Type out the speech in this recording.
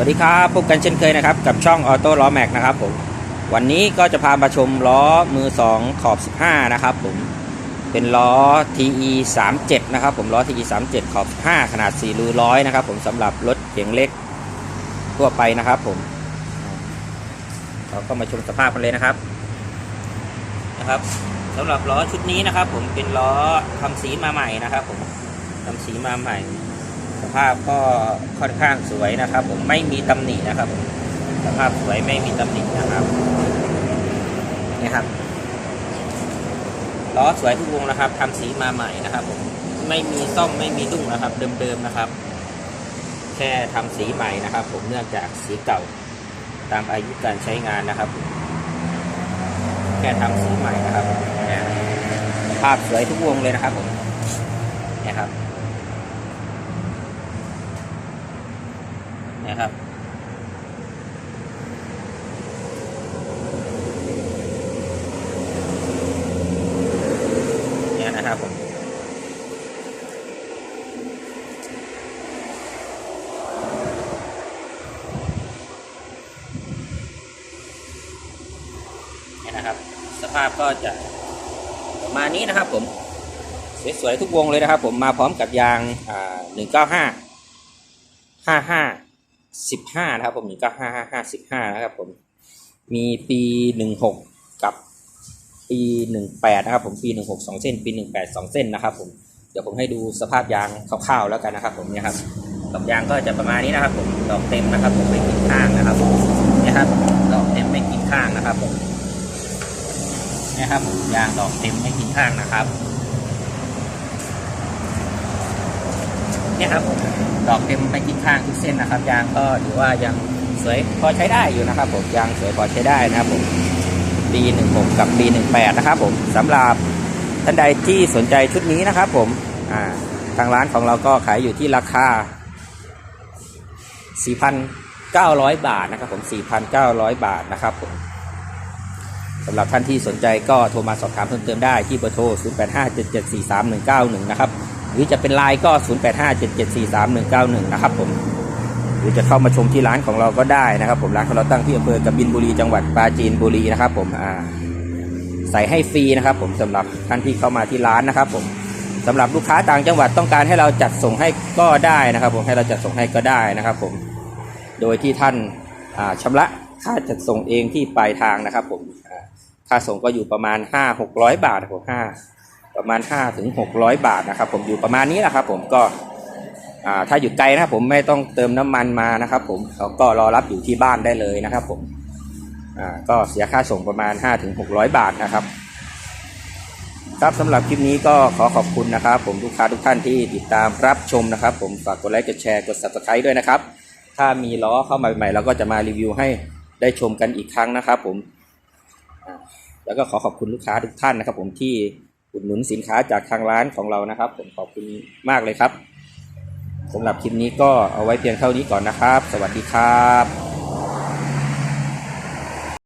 วัสดีครับพบกันเช่นเคยนะครับ กับช่องออโต้ล้อแม็กนะครับผมวันนี้ก็จะพามาชมล้อมือ 2 ขอบ 15 นะครับผมเป็นล้อ TE 37นะครับผมล้อ TE 37ขอบ 5 ขนาด 4 รูร้อยนะครับผมสำหรับรถเก๋งเล็กทั่วไปนะครับผมเราก็มาชมสภาพกันเลยนะครับนะครับสำหรับล้อชุดนี้นะครับ ผมเป็นล้อทำสีมาใหม่นะครับ ผมทำสีมาใหม่ สภาพก็ค่อนข้างสวยนะครับ ผมไม่มีตำหนินะครับผมสภาพสวยไม่มีตำหนินะครับนี่ครับล้อสวยทุกวงนะครับทำสีมาใหม่นะครับผมไม่มีซ่อมไม่มีดุ้งนะครับ เดิมๆนะครับ แค่ทำสีใหม่นะครับ ผมเนื่องจากสีเก่าตามอายุการใช้งานนะครับ แค่ทำสีใหม่นะครับภาพสวยทุกวงเลยนะครับผมนี่ครับ นะครับ เนี่ยนะครับผมเนี่ยนะครับ สภาพก็จะประมาณนี้นะครับผมสวยๆทุกวงเลยนะครับผมมาพร้อมกับยางอ่า195 55 สิบห้านะครับผมหนึ่งก้าห้าห้าห้าสิบห้านะครับผมมีปีหนึ่งหกกับปีหนึ่งแปดนะครับผมปีหนึ่งหกสองเส้น ปีหนึ่งแปดสองเส้นนะครับผมเดี๋ยวผมให้ดูสภาพยางคร่าวๆแล้วกันนะครับ ผมเนี่ยครับดอกยางก็จะประมาณนี้นะครับ ผมดอกเต็มนะครับ ผมไม่กินข้างนะครับเนี่ยครับดอกเต็มไม่กินข้างนะครับผมเนี่ยครับผมยางดอกเต็มไม่กินข้างนะครับ เนี่ยครับดอกเต็มไปกินข้างทุกเส้นนะครับ ยางก็ถือว่ายังสวยพอใช้ได้อยู่นะครับผมยางสวยพอใช้ได้นะครับผมปี16 กับปี18นะครับผมสำหรับท่านใดที่สนใจชุดนี้นะครับผมอ่าทางร้านของเราก็ขายอยู่ที่ราคา 4,900 บาทนะครับผม4,900 บาทนะครับผมสำหรับท่านที่สนใจก็โทรมาสอบถามเพิ่มเติมได้ที่เบอร์โทร 0857743191 นะครับ รือจะเป็นไลน์ก็ 0857743191 นะครับผมหรือจะเข้ามาชมที่ร้านของเราก็ได้นะครับผมร้านของเราตั้งที่อำเภอกบินบุรีจังหวัดปราจีนบุรีนะครับผมอ่าใส่ให้ฟรีนะครับผมสำหรับท่านที่เข้ามาที่ร้านนะครับผมสำหรับลูกค้าต่างจังหวัดต้องการให้เราจัดส่งให้ก็ได้นะครับ ผมให้เราจัดส่งให้ก็ได้นะครับ ผมโดยที่ท่านอ่าระค่าจัดส่งเองที่ปลายทางนะครับ ผมค่าส่งก็อยู่ประมาณ 5 600 บาทครับผม5 ประมาณ 5 ถึง 600 บาทนะครับ ผมอยู่ประมาณนี้แหละครับ ผมก็ถ้าอยู่ไกลนะครับผมไม่ต้องเติมน้ำมันมานะครับ ผมเขาก็รอรับอยู่ที่บ้านได้เลยนะครับ ผมก็เสียค่าส่งประมาณ5ถึง600 บาทนะครับ ครับสำหรับคลิปนี้ก็ขอขอบคุณนะครับ ผมลูกค้าทุกท่านที่ติดตามรับชมนะครับ ผมฝากกดไลค์กดแชร์กด subscribe ด้วยนะครับ ถ้ามีล้อเข้ามาใหม่เราก็จะมารีวิวให้ได้ชมกันอีกครั้งนะครับ ผมแล้วก็ขอขอบคุณลูกค้าทุกท่านนะครับ ผมที่ อุดหนุนสินค้าจากทางร้านของเรานะครับผมขอบคุณมากเลยครับสำหรับคลิปนี้ก็เอาไว้เพียงเท่านี้ก่อนนะครับ สวัสดีครับ